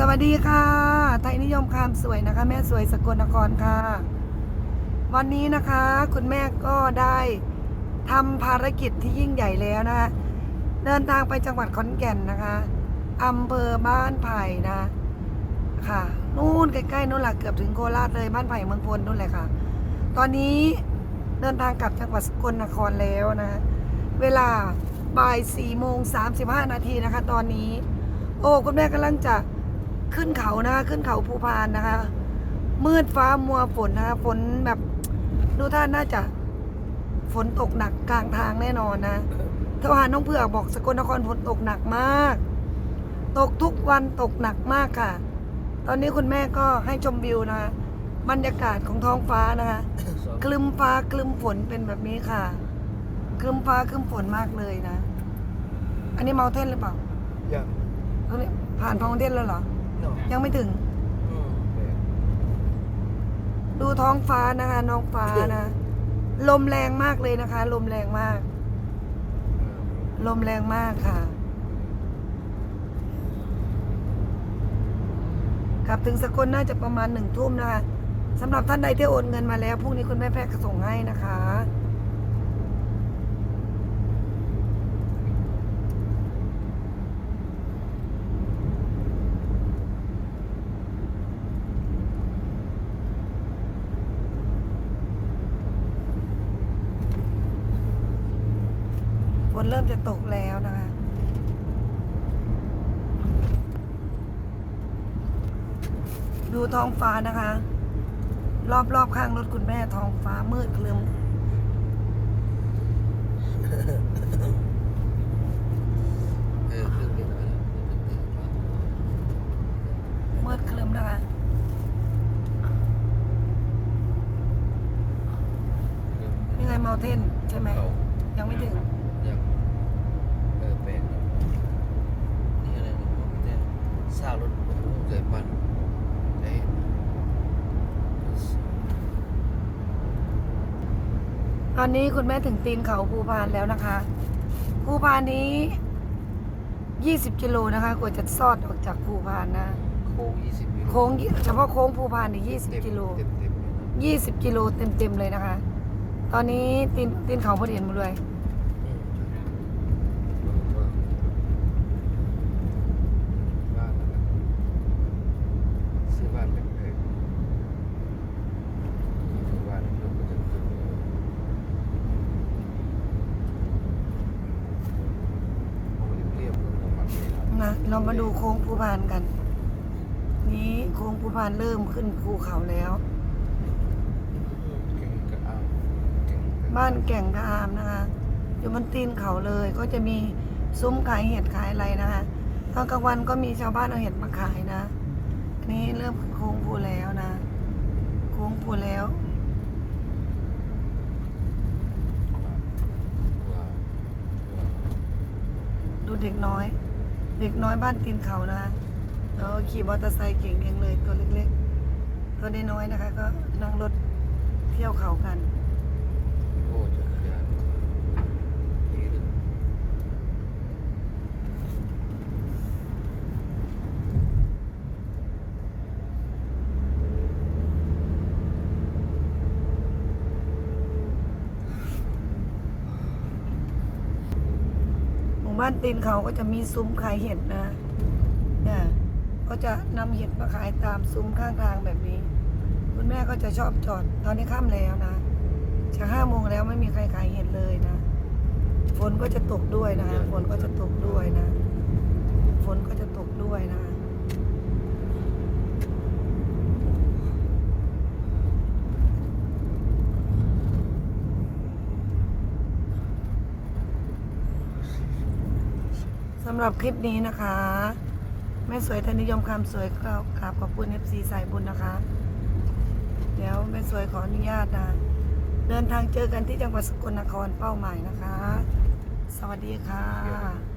สวัสดีค่ะ ไทยนิยมคามสวยนะคะ แม่สวยสกลนครค่ะ วันนี้นะคะ คุณแม่ก็ได้ทำภารกิจที่ยิ่งใหญ่แล้วนะคะเดินทางไปจังหวัดขอนแก่นนะคะอำเภอบ้านไผ่นะ ค่ะ นู่นใกล้ๆนู่นแหละเกือบถึงโคราชเลยบ้านไผ่เมืองพลนู่นเลยค่ะ ตอนนี้เดินทางกลับจังหวัดสกลนครแล้วนะ เวลาบ่ายสี่โมงสามสิบห้านาทีนะคะ ตอนนี้ โอ้คุณแม่กำลังจะ ขึ้นเขานะคะขึ้นเขาภูพานนะคะ มืดฟ้ามัวฝนนะคะฝนแบบดูท่าน่าจะฝนตกหนักกลางทางแน่นอนนะทหารน้องเผือกบอกสกลนครฝนตกหนักมาก ตกทุกวันตกหนักมากค่ะ ตอนนี้คุณแม่ก็ให้ชมวิวนะคะบรรยากาศของท้องฟ้านะคะคลึมฟ้าคลึมฝนเป็นแบบนี้ค่ะคลึมฟ้าคลึมฝนมากเลยนะ อันนี้เมาเทนหรือเปล่ายังตรงนี้ผ่านพองเทนแล้วเหรอ เนาะยังไม่ถึง อืมแปลกดูท้องฟ้านะคะ น้องฟ้านะ ลมแรงมากเลยนะคะ ลมแรงมาก ลมแรงมากค่ะ กลับถึงสกลน่าจะประมาณหนึ่งทุ่มนะคะสำหรับท่านใดที่โอนเงินมาแล้วพรุ่งนี้คุณแม่แพทย์ก็ส่งให้นะคะ นเริ่มจะตกแล้วนะคะ ดูท้องฟ้านะคะ รอบๆข้างรถคุณแม่ท้องฟ้ามืดคลึ้มมืดคลึ้มนะคะนี่ไงเมาเทนใช่ไหมยังไม่ถึง ยังเออแปลกเนอะนี่อะไรเนี่ยมันจะส ร้างรถโอ้โหเคยปั่นเคยเห็นตอนนี้คุณแม่ถึงตีนเขาภูพานแล้วนะคะ ภูพานนี้ 20กิโลนะคะกว่าจะซอดออกจากภูพานนะ โค้งยี่สิบโค้งเฉพาะโค้งภูพานนี่เต็ม20กิโลเต็มเต็มเลยนะ 20กิโลเต็มๆเลยนะคะ ตอนนี้ตีนตีนเขาพอดีเห็นหมดเลย อืมบ้านนะครับซื้อบ้านแพงๆซื้อบ้านแล้วก็จะขึ้นโอ้เรียบๆเลยของมั นเลยนะนะเรามาดูโค้งภูพานกัน นี้โค้งภูพานเริ่มขึ้นภูเขาแล้วเก่งกระอ้าวเก่งกระบ้านแก่งกะอามนะคะ อยู่บนตีนเขาเลยก็จะมีซุ้มขายเห็ดขายอะไรนะคะตอนกลางวันก็มีชาวบ้านเอาเห็ดมาขายนะอันนี้เริ่มโค้งภูแล้วนะ โค้งภูแล้วว้าวดูเด็กน้อย เด็กน้อยบ้านตีนเขานะคะแล้วขี่มอเตอร์ไซค์เก่งๆเลยตัวเล็กๆ ตัวน้อยๆนะคะ ก็นั่งรถเที่ยวเขากัน โอ้จักรยานดีเลย หมู่ บ้านตีนเขาก็จะมีซุ้มขายเห็ดนะเนี่ยก็จะนำเห็ดมาขายตามซุ้มข้างทางแบบนี้ คุณแม่ก็จะชอบจอด ตอนนี้ค่ำแล้วนะจะห้าโมงแล้วไม่มีใครขายเห็ดเลยนะ ฝนก็จะตกด้วยนะฝนก็จะตกด้วยนะ ฝนก็จะตกด้วยนะ สำหรับคลิปนี้นะคะแม่สวยธนิยมความสวยก็กราบขอบคุณเอฟซีสายบุญนะคะ เดี๋ยวแม่สวยขออนุญาตนะเดินทางเจอกันที่จังหวัดสกลนครเป้าหมายนะคะ สวัสดีค่ะ